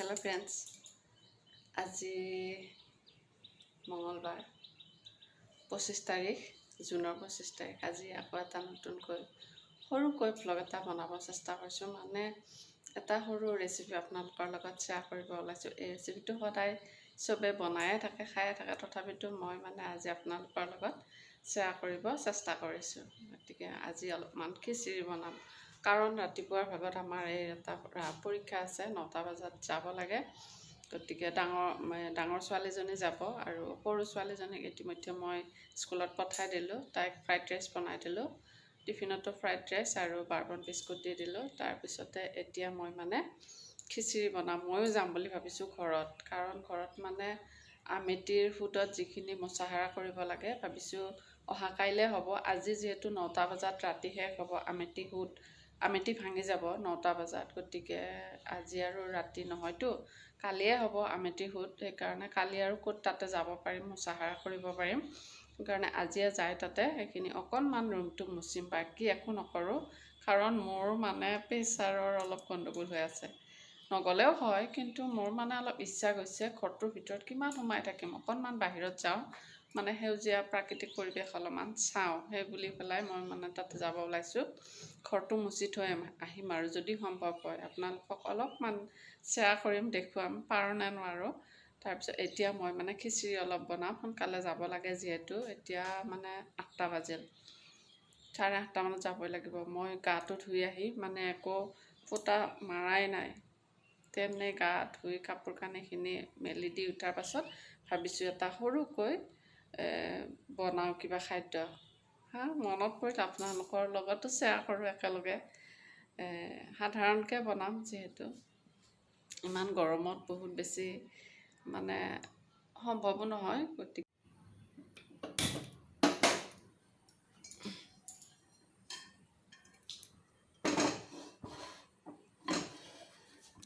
Hello friends আজি মঙলবাৰ পঁচিছ তাৰিখ জুনৰ পঁচিছ তাৰিখ। আজি আকৌ এটা নতুনকৈ সৰুকৈ ভ্লগ এটা বনাব চেষ্টা কৰিছোঁ। মানে এটা সৰু ৰেচিপি আপোনালোকৰ লগত শ্বেয়াৰ কৰিব ওলাইছোঁ। এই ৰেচিপিটো সদায় চবে বনায়ে থাকে খায়ে থাকে। তথাপিতো মই মানে আজি আপোনালোকৰ লগত শ্বেয়াৰ কৰিব চেষ্টা কৰিছোঁ। গতিকে আজি অলপমান খিচিৰি বনাম। কাৰণ ৰাতিপুৱাৰ ভাগত আমাৰ এই এটা পৰীক্ষা আছে নটা বজাত যাব লাগে। গতিকে ডাঙৰ ডাঙৰ ছোৱালীজনী যাব আৰু সৰু ছোৱালীজনীক ইতিমধ্যে মই স্কুলত পঠাই দিলোঁ। তাইক ফ্ৰাইড ৰাইচ বনাই দিলোঁ টিফিনতো ফ্ৰাইড ৰাইচ আৰু বাৰ্বন বিস্কুট দি দিলোঁ। তাৰপিছতে এতিয়া মই মানে খিচিৰি বনাম ময়ো যাম বুলি ভাবিছোঁ ঘৰত। কাৰণ ঘৰত মানে আমেতিৰ সুদত যিখিনি মোচাহাৰা কৰিব লাগে ভাবিছোঁ অহা কাইলৈ হ'ব। আজি যিহেতু নটা বজাত ৰাতি শেষ হ'ব আমেতি সুদ আমেতি ভাঙি যাব নটা বজাত। গতিকে আজি আৰু ৰাতি নহয়তো। কালিয়ে হ'ব আমেতি সুদ সেইকাৰণে কালি আৰু ক'ত তাতে যাব পাৰিম মোচাহাৰা কৰিব পাৰিম। সেইকাৰণে আজিয়ে যাই তাতে। সেইখিনি অকণমান ৰুমটো মুচিম বাকী একো নকৰোঁ। কাৰণ মোৰ মানে প্ৰেছাৰৰ অলপ গণ্ডগোল হৈ আছে। নগ'লেও হয় কিন্তু মোৰ মানে অলপ ইচ্ছা গৈছে ঘৰটোৰ ভিতৰত কিমান সোমাই থাকিম অকণমান বাহিৰত যাওঁ। মানে সেউজীয়া প্ৰাকৃতিক পৰিৱেশ অলপমান চাওঁ সেই বুলি পেলাই মই মানে তাতে যাব ওলাইছোঁ। ঘৰটো মুচি থৈ আহিম আৰু যদি সম্ভৱ হয় আপোনালোকক অলপমান শ্বেয়াৰ কৰিম দেখুৱাম পাৰোঁ নে নোৱাৰোঁ। তাৰপিছত এতিয়া মই মানে খিচিৰি অলপ বনাম সোনকালে যাব লাগে যিহেতু এতিয়া মানে আঠটা বাজিল। চাৰে আঠটামানত যাবই লাগিব। মই গাটো ধুই আহি মানে একো ফুটা মাৰাই নাই। তেনে গা ধুই কাপোৰ কানিখিনি মেলি দি উঠাৰ পাছত ভাবিছোঁ এটা সৰুকৈ বনাওঁ কিবা খাদ্য। হা মনত পৰিল আপোনালোকৰ লগতো শ্বেয়াৰ কৰোঁ একেলগে। সাধাৰণকৈ বনাম যিহেতু। ইমান গৰমত বহুত বেছি মানে সম্ভৱো নহয় গতিকে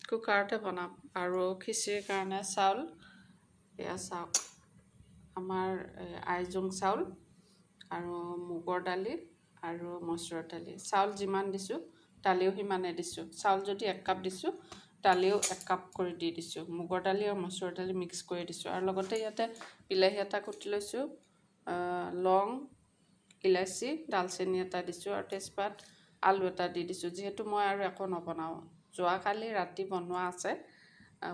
কুকাৰতে বনাম আৰু খিচিৰিৰ কাৰণে চাউল। এয়া চাওক। আমাৰ আইজোং চাউল আৰু মুগৰ দালি আৰু মচুৰৰ দালি। চাউল যিমান দিছোঁ, দালিও সিমানে দিছোঁ। চাউল যদি এক কাপ দিছোঁ, দালিও এক কাপ কৰি দি দিছোঁ। মুগৰ দালি আৰু মচুৰৰ দালি মিক্স কৰি দিছোঁ। আৰু লগতে ইয়াতে বিলাহী এটা কুটি লৈছোঁ লং ইলাচি ডালচেনি এটা দিছোঁ আৰু তেজপাত, আলু এটা দি দিছোঁ। যিহেতু মই আৰু একো নবনাওঁ। যোৱাকালি ৰাতি বনোৱা আছে।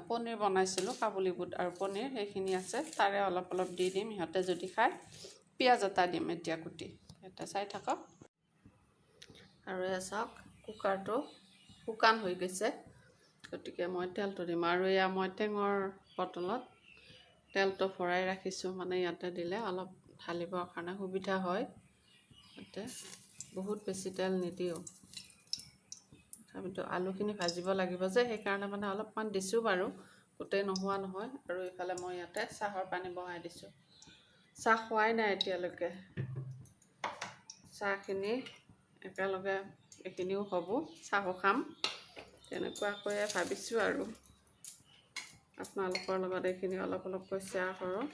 পনীৰ বনাইছিলোঁ, কাবুলী বুট আৰু পনীৰ, সেইখিনি আছে। তাৰে অলপ অলপ দি দিম, সিহঁতে যদি খায়, পিঁয়াজ এটা দিম এতিয়া কুটি। এটা চাই থাকক। আৰু এয়া চাওক, কুকাৰটো শুকান হৈ গৈছে। গতিকে মই তেলটো দিম। আৰু এয়া মই টেঙৰ বটলত তেলটো ভৰাই ৰাখিছোঁ মানে ইয়াতে দিলে অলপ ঢালিবৰ কাৰণে সুবিধা হয়। ইয়াতে বহুত বেছি তেল নিদিওঁ। তথাপিতো আলুখিনি ভাজিব লাগিব যে সেইকাৰণে মানে অলপমান দিছোঁ বাৰু। গোটেই নোহোৱা নহয় আৰু ইফালে মই ইয়াতে চাহৰ পানী বহাই দিছোঁ। চাহ খোৱাই নাই এতিয়ালৈকে। চাহখিনি একেলগে এইখিনিও হ'ব চাহো খাম। তেনেকুৱাকৈয়ে ভাবিছোঁ আৰু। আপোনালোকৰ লগত এইখিনি অলপ অলপকৈ শ্বেয়াৰ কৰোঁ।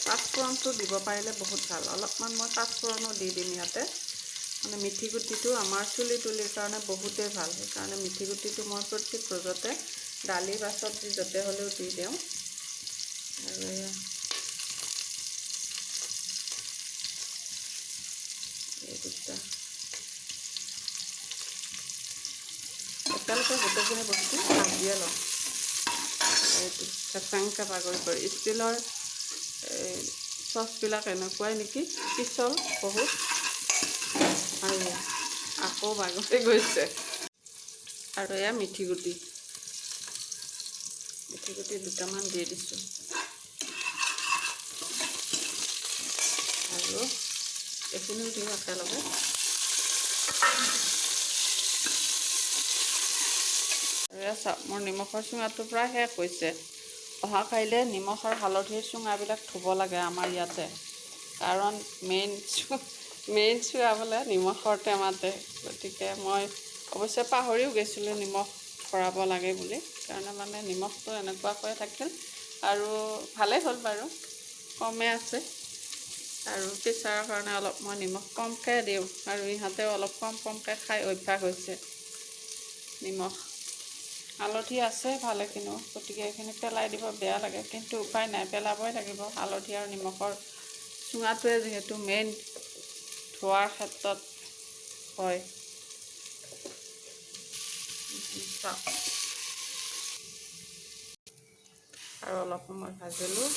পাঁচফোৰণটো দিব পাৰিলে বহুত ভাল। অলপমান মই পাঁচফোৰণো দি দিম ইয়াতে। মানে মিঠি গুটিটো আমাৰ চুলি তুলিৰ কাৰণে বহুতেই ভালো। সেইকাৰণে মিঠি গুটিটো মই প্ৰত্যেক ৰোজতে দালি বা চব্জি য'তে হ'লেও দি দিওঁ। আৰু এই দুটা। একেলগে গোটেইখিনি বস্তু ভাজিয়ে লওঁ এইটো চেচাংকৈ বাগৰি কৰি। ষ্টীলৰ চচবিলাক এনেকুৱাই নেকি? পিছল বহুত। আকৌ বাগৰি গৈছে আৰু এয়া মিঠি গুটি। মিঠি গুটি দুটামান দি দিছোঁ। আৰু এইখিনিও দিওঁ একেলগে। চাওক মোৰ নিমখৰ চুঙাটো প্ৰায় শেষ হৈছে। অহা কাইলৈ নিমখ আৰু হালধিৰ চুঙাবিলাক ধুব লাগে আমাৰ ইয়াতে। কাৰণ মেইন মেইন চুৱা বোলে নিমখৰ টেমাতে। গতিকে মই অৱশ্যে পাহৰিও গৈছিলোঁ নিমখ ভৰাব লাগে বুলি। সেইকাৰণে মানে নিমখটো এনেকুৱাকৈ থাকিল। আৰু ভালেই হ'ল বাৰু কমে আছে। আৰু প্ৰেছাৰৰ কাৰণে অলপ মই নিমখ কমকৈ দিওঁ। আৰু ইহঁতেও অলপ কম কমকৈ খাই অভ্যাস হৈছে। নিমখ হালধি আছে ভালেখিনিও। গতিকে এইখিনি পেলাই দিব বেয়া লাগে। কিন্তু উপায় নাই পেলাবই লাগিব। হালধি আৰু নিমখৰ চুঙাটোৱে যিহেতু মেইন ধোৱাৰ ক্ষেত্ৰত হয়। আৰু অলপ সময় ভাজিলোঁ।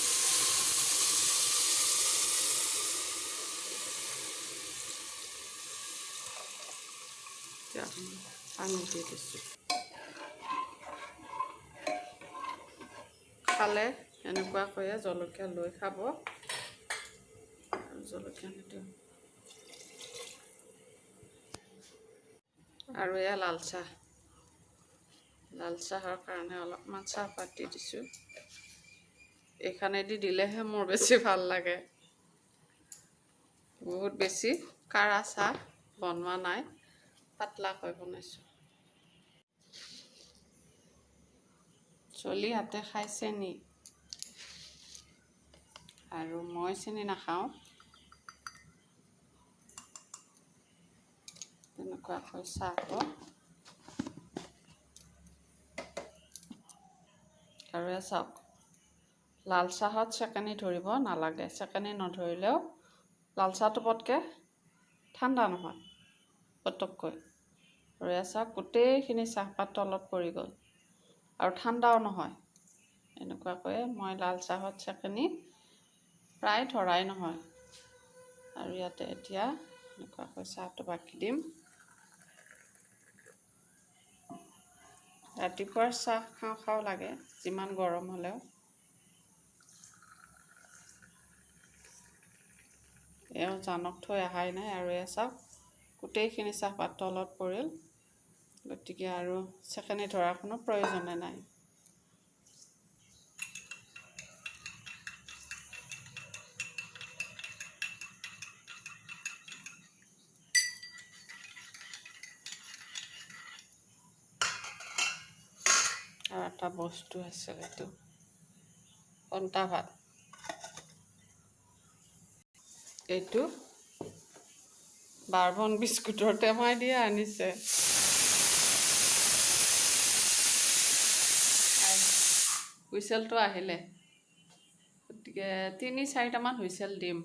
পানী দি দিছোঁ। খালে এনেকুৱাকৈয়ে জলকীয়া লৈ খাব। জলকীয়া নিদিওঁ। আৰু এয়া লাল চাহ লাল চাহৰ কাৰণে অলপমান চাহপাত দি দিছোঁ এইখানেদি দিলেহে মোৰ বেছি ভালো লাগে। বহুত বেছি কাঢ়া চাহ বনোৱা নাই, পাতলাকৈ বনাইছোঁ। চলি হাতে খাই চেনি আৰু মই চেনি নাখাওঁ। তেনেকুৱাকৈ চাহটো আৰু চাওক লাল চাহত চেকেনি ধৰিব নালাগে চেকেনি নধৰিলেও লাল চাহটো পটকৈ ঠাণ্ডা নহয় পটককৈ আৰু চাওক গোটেইখিনি চাহপাত তলত পৰি গ'ল আৰু ঠাণ্ডাও নহয় এনেকুৱাকৈয়ে মই লাল চাহত চেকেনি প্ৰায় ধৰাই নহয় আৰু ইয়াতে এতিয়া এনেকুৱাকৈ চাহটো বাকি দিম ৰাতিপুৱাৰ চাহ খাওঁ খাওঁ লাগে, যিমান গৰম হ'লেও। এওঁ জানক থৈ অহাই নাই আৰু এয়া চাওক, গোটেইখিনি চাহপাত তলত পৰিল। গতিকে আৰু চেকেনি ধৰাৰ কোনো প্ৰয়োজনে নাই। আৰু এটা বস্তু আছে এইটো পন্তা ভাত এইটো? বাৰবন বিস্কুটৰ টেমাই দিয়ে আনিছে। হুইচেলটো আহিলে। গতিকে তিনি চাৰিটামান হুইচেল দিম।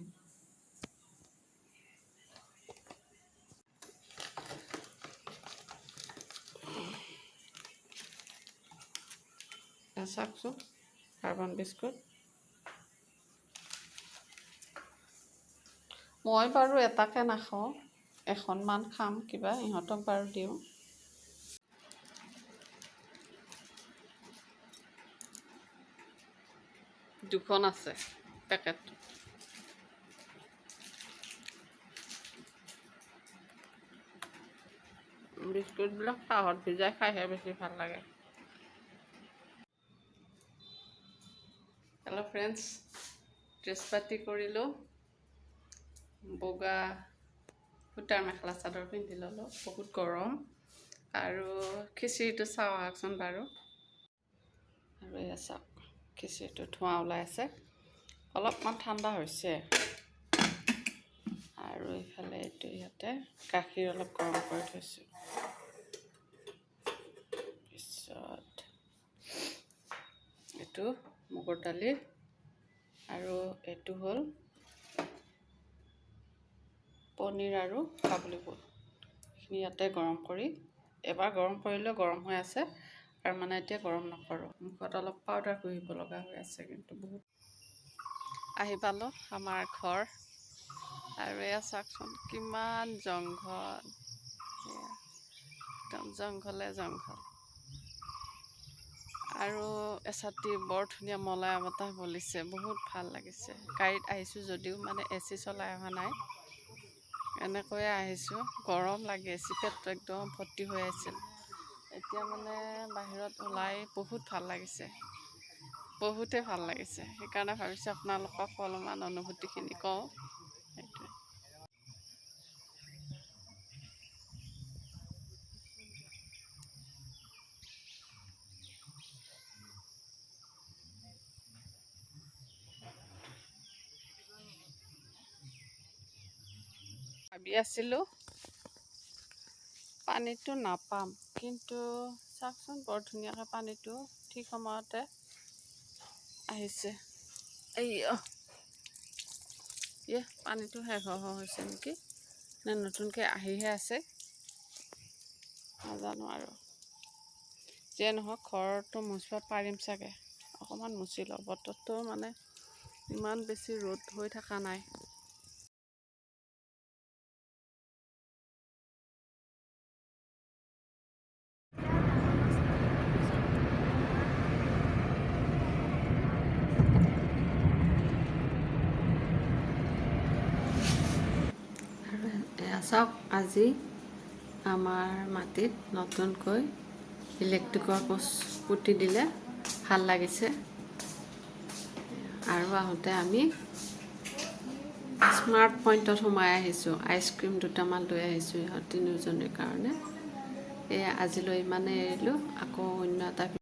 চাওকচোন কাৰ্বন বিস্কুট। মই বাৰু এটাকে নাখাওঁ, এখনমান খাম কিবা, ইহঁতক বাৰু দিওঁ। দুখন আছে, পেকেট। বিস্কুটবিলাক চাহত ভিজাই খাইহে বেছি ভালো লাগে। হেল্ল' ফ্ৰেণ্ডছ ড্ৰেছ পাতি কৰিলোঁ, বগা সূতাৰ মেখেলা চাদৰ পিন্ধি ল'লোঁ, বহুত গৰম। আৰু খিচিৰিটো চাওঁ আহকচোন বাৰু। আৰু এয়া চাওক, খিচিৰিটো ধোঁৱা ওলাই আছে। অলপমান ঠাণ্ডা হৈছে। আৰু এইফালে এইটো ইয়াতে গাখীৰ অলপ গৰম কৰি থৈছোঁ। পিছত এইটো মগুৰ দালি আৰু এইটো হ'ল পনীৰ আৰু কাবুলী বুট এইখিনি ইয়াতে গৰম কৰি এবাৰ গৰম কৰিলেও গৰম হৈ আছে আৰু মানে এতিয়া গৰম নকৰোঁ। মুখত অলপ পাউডাৰ ঘঁহিব লগা হৈ আছে কিন্তু বহুত। আহি পালোঁ আমাৰ ঘৰ আৰু এয়া চাওকচোন কিমান জংঘল। একদম জংঘলে জংঘল। আৰু এচাতি বৰ ধুনীয়া মলয়া বতাহ বলিছে বহুত ভাল লাগিছে। গাড়ীত আহিছোঁ যদিও মানে এ চি চলাই অহা নাই। এনেকৈয়ে আহিছোঁ। গৰম লাগি আছে পেটটো একদম ভৰ্তি হৈ আছিল। এতিয়া মানে বাহিৰত ওলাই বহুত ভাল লাগিছে। বহুতেই ভাল লাগিছে। সেইকাৰণে ভাবিছোঁ আপোনালোকক অলপমান অনুভূতিখিনি কওঁ। ভাবি আছিলোঁ পানীটো নাপাম। কিন্তু চাওকচোন বৰ ধুনীয়াকৈ পানীটো ঠিক সময়তে আহিছে। ইয়ে পানীটো শেষ হৈ হৈছে নেকি? নে নতুনকৈ আহিহে আছে? নাজানো আৰু। যিয়ে নহওক ঘৰটো মুচিব পাৰিম চাগে। অকণমান মুচি লওঁ। বতৰটো মানে ইমান বেছি ৰ'দ হৈ থকা নাই আৰু এয়া চাওক আজি আমাৰ মাটিত নতুনকৈ ইলেক্ট্ৰিকৰ পোষ্ট পুতি দিলে ভাল লাগিছে। আৰু আহোঁতে আমি স্মাৰ্ট পইণ্টত সোমাই আহিছোঁ। আইচক্ৰীম দুটামান লৈ আহিছোঁ ইহঁত তিনিওজনীৰ কাৰণে। এয়া আজিলৈ ইমানেই এৰিলোঁ। আকৌ অন্য এটা